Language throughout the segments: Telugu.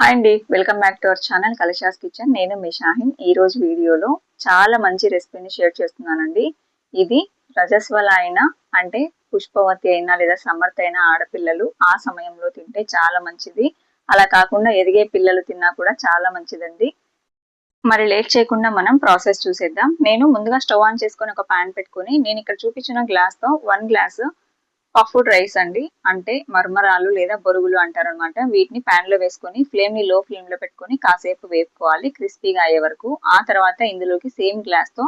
హాయ్ అండి welcome back to our channel Kalasha's kitchen నేను మీ షాహిన్. ఈ రోజు వీడియోలో చాలా మంచి రెసిపీని షేర్ చేస్తున్నానండి. ఇది రజస్వల అయినా అంటే పుష్పవతి అయినా లేదా సమర్థ అయినా ఆడపిల్లలు ఆ సమయంలో తింటే చాలా మంచిది. అలా కాకుండా ఎదిగే పిల్లలు తిన్నా కూడా చాలా మంచిదండి. మరి లేట్ చేయకుండా మనం ప్రాసెస్ చూసేద్దాం. నేను ముందుగా స్టవ్ ఆన్ చేసుకొని ఒక ప్యాన్ పెట్టుకొని నేను ఇక్కడ చూపించిన గ్లాస్తో వన్ గ్లాస్ పఫ్డ్ రైస్ అండి. అంటే మర్మరాలు లేదా బొరుగులు అంటారు అనమాట వీటిని ప్యాన్లో వేసుకొని ఫ్లేమ్ని లో ఫ్లేమ్లో పెట్టుకొని కాసేపు వేపుకోవాలి. క్రిస్పీగా అయ్యే వరకు. ఆ తర్వాత ఇందులోకి సేమ్ గ్లాస్తో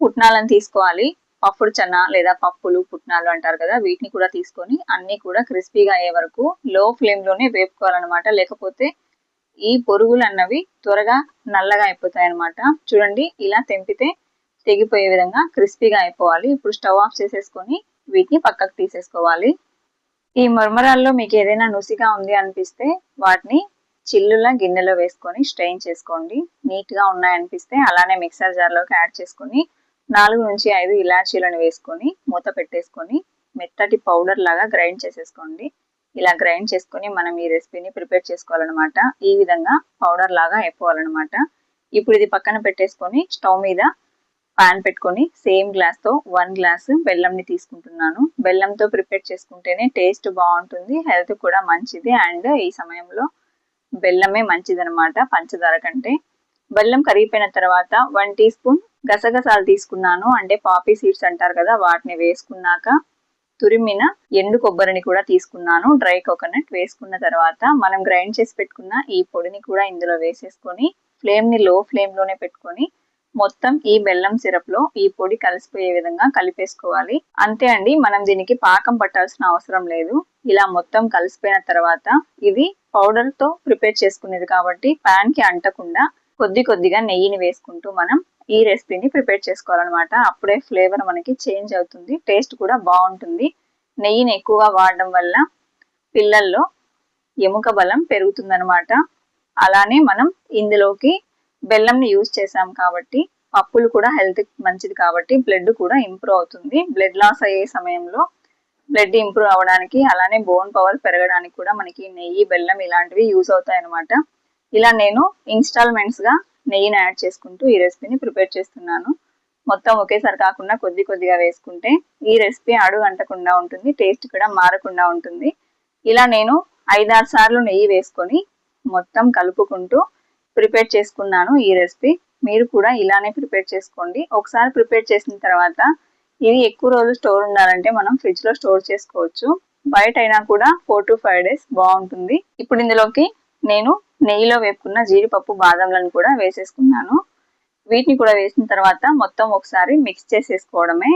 పుట్నాలను తీసుకోవాలి. పఫ్డ్ చెన్న లేదా పప్పులు పుట్నాలు అంటారు కదా వీటిని కూడా తీసుకొని అన్ని కూడా క్రిస్పీగా అయ్యే వరకు లో ఫ్లేమ్లోనే వేపుకోవాలన్నమాట. లేకపోతే ఈ పొరుగులు అన్నవి త్వరగా నల్లగా అయిపోతాయి అనమాట చూడండి ఇలా తెంపితే తెగిపోయే విధంగా క్రిస్పీగా అయిపోవాలి. ఇప్పుడు స్టవ్ ఆఫ్ చేసేసుకొని వీటిని పక్కకు తీసేసుకోవాలి. ఈ మర్మరాల్లో మీకు ఏదైనా నుసిగా ఉంది అనిపిస్తే వాటిని చిల్లులా గిన్నెలో వేసుకొని స్ట్రెయిన్ చేసుకోండి. నీట్గా ఉన్నాయనిపిస్తే అలానే మిక్సర్ జార్లోకి యాడ్ చేసుకొని నాలుగు నుంచి ఐదు ఇలాచీలను వేసుకొని మూత పెట్టేసుకొని మెత్తటి పౌడర్ లాగా గ్రైండ్ చేసేసుకోండి. ఇలా గ్రైండ్ చేసుకొని మనం ఈ రెసిపీని ప్రిపేర్ చేసుకోవాలన్నమాట. ఈ విధంగా పౌడర్ లాగా అయిపోవాలన్నమాట. ఇప్పుడు ఇది పక్కన పెట్టేసుకొని స్టవ్ మీద పాన్ పెట్టుకొని సేమ్ గ్లాస్తో వన్ గ్లాస్ బెల్లంని తీసుకుంటున్నాను. బెల్లంతో ప్రిపేర్ చేసుకుంటేనే టేస్ట్ బాగుంటుంది హెల్త్ కూడా మంచిది అండ్ ఈ సమయంలో బెల్లమే మంచిది అనమాట పంచదార కంటే. బెల్లం కరిగిపోయిన తర్వాత వన్ టీ స్పూన్ గసగసాలు తీసుకున్నాను. అంటే పాపీ సీడ్స్ అంటారు కదా వాటిని వేసుకున్నాక తురిమిన ఎండు కొబ్బరిని కూడా తీసుకున్నాను. డ్రై కోకోనట్ వేసుకున్న తర్వాత మనం గ్రైండ్ చేసి పెట్టుకున్న ఈ పొడిని కూడా ఇందులో వేసేసుకొని ఫ్లేమ్ని లో ఫ్లేమ్లోనే పెట్టుకొని మొత్తం ఈ బెల్లం సిరప్లో ఈ పొడి కలిసిపోయే విధంగా కలిపేసుకోవాలి. అంతే అండి మనం దీనికి పాకం పట్టాల్సిన అవసరం లేదు. ఇలా మొత్తం కలిసిపోయిన తర్వాత ఇది పౌడర్తో ప్రిపేర్ చేసుకునేది కాబట్టి ప్యాన్కి అంటకుండా కొద్ది కొద్దిగా నెయ్యిని వేసుకుంటూ మనం ఈ రెసిపీని ప్రిపేర్ చేసుకోవాలన్నమాట. అప్పుడే ఫ్లేవర్ మనకి చేంజ్ అవుతుంది టేస్ట్ కూడా బాగుంటుంది. నెయ్యిని ఎక్కువగా వాడడం వల్ల పిల్లల్లో ఎముక బలం పెరుగుతుందనమాట అలానే మనం ఇందులోకి బెల్లంని యూజ్ చేసాం కాబట్టి పప్పులు కూడా హెల్త్ మంచిది కాబట్టి బ్లడ్ కూడా ఇంప్రూవ్ అవుతుంది. బ్లడ్ లాస్ అయ్యే సమయంలో బ్లడ్ ఇంప్రూవ్ అవ్వడానికి అలానే బోన్ పవర్ పెరగడానికి కూడా మనకి నెయ్యి బెల్లం ఇలాంటివి యూజ్ అవుతాయి అనమాట ఇలా నేను ఇన్స్టాల్మెంట్స్గా నెయ్యిని యాడ్ చేసుకుంటూ ఈ రెసిపీని ప్రిపేర్ చేస్తున్నాను. మొత్తం ఒకేసారి కాకుండా కొద్ది కొద్దిగా వేసుకుంటే ఈ రెసిపీ అడుగు అంటకుండా ఉంటుంది టేస్ట్ కూడా మారకుండా ఉంటుంది. ఇలా నేను ఐదారు సార్లు నెయ్యి వేసుకొని మొత్తం కలుపుకుంటూ ప్రిపేర్ చేసుకున్నాను ఈ రెసిపీ మీరు కూడా ఇలానే ప్రిపేర్ చేసుకోండి. ఒకసారి ప్రిపేర్ చేసిన తర్వాత ఇది ఎక్కువ రోజులు స్టోర్ ఉండాలంటే మనం ఫ్రిడ్జ్లో స్టోర్ చేసుకోవచ్చు. బయట అయినా కూడా ఫోర్ టు ఫైవ్ డేస్ బాగుంటుంది. ఇప్పుడు ఇందులోకి నేను నెయ్యిలో వేపుకున్న జీడిపప్పు బాదంలను కూడా వేసేసుకున్నాను. వీటిని కూడా వేసిన తర్వాత మొత్తం ఒకసారి మిక్స్ చేసేసుకోవడమే.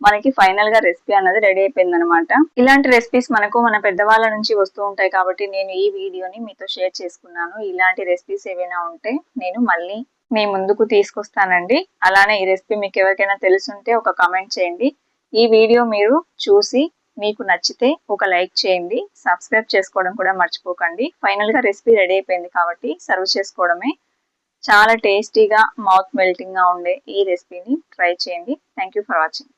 మనకి ఫైనల్గా రెసిపీ అన్నది రెడీ అయిపోయింది అనమాట ఇలాంటి రెసిపీస్ మనకు మన పెద్దవాళ్ళ నుంచి వస్తూ ఉంటాయి కాబట్టి నేను ఈ వీడియోని మీతో షేర్ చేసుకున్నాను. ఇలాంటి రెసిపీస్ ఏవైనా ఉంటే నేను మళ్ళీ మీ ముందుకు తీసుకొస్తానండి. అలానే ఈ రెసిపీ మీకు ఎవరికైనా తెలుసుంటే ఒక కమెంట్ చేయండి. ఈ వీడియో మీరు చూసి మీకు నచ్చితే ఒక లైక్ చేయండి. సబ్స్క్రైబ్ చేసుకోవడం కూడా మర్చిపోకండి. ఫైనల్గా రెసిపీ రెడీ అయిపోయింది కాబట్టి సర్వ్ చేసుకోవడమే. చాలా టేస్టీగా మౌత్ మెల్టింగ్గా ఉండే ఈ రెసిపీని ట్రై చేయండి. Thank for watching